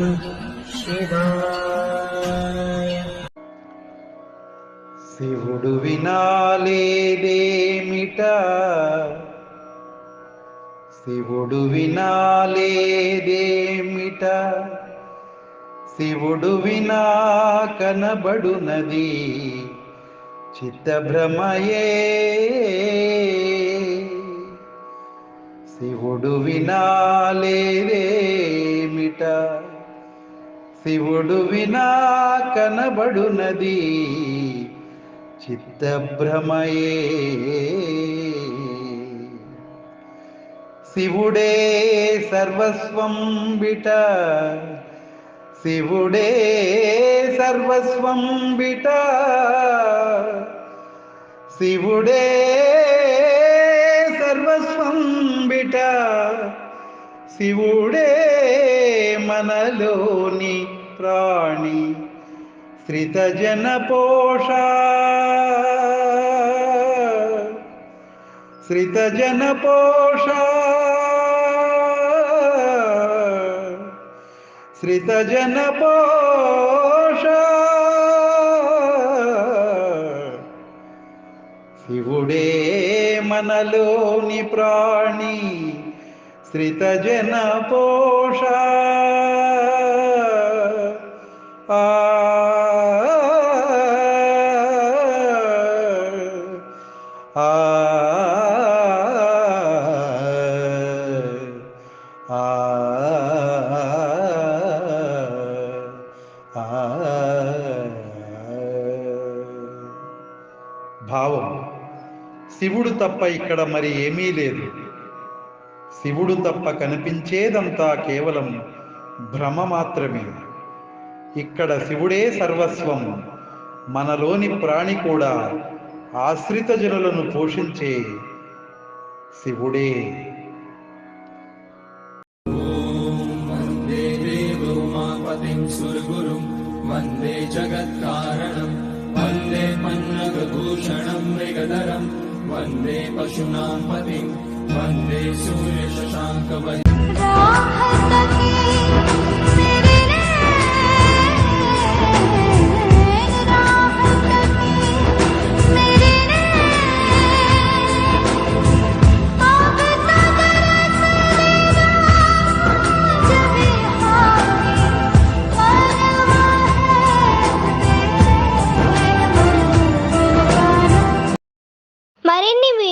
नमः శివాయ శివుడు వినాలేదేమిట శివుడు వినాలేదేమిట శివుడు వినా కనబడునది చిత్తభ్రమయే. శివుడు వినాలేదేమిట శివుడు వినా కనబడునది. చిత్తభ్రమయే. శివుడే సర్వస్వం బిట శివుడే సర్వస్వం బిట శివుడే సర్వస్వం బిట శివుడే మనలోని ప్రాణి శ్రితజన పోష శ్రితజన పోష శ్రితజన పోష శివుడే మనలోని ప్రాణి శ్రితజన పోష. ఆ. ఆ. భావం. శివుడు తప్ప ఇక్కడ మరి ఏమీ లేదు. శివుడు తప్ప కనిపించేదంతా కేవలం భ్రమ మాత్రమే ఇక్కడ శివుడే సర్వస్వం మనలోని ప్రాణి కూడా ఆశ్రిత జనులను పోషించే శివుడే. వందే జగత్కారణం వందే మన్నగభూషణం మృగధరం వందే పశునాం పతిం वंदे सूर्यशशाङ्कवन्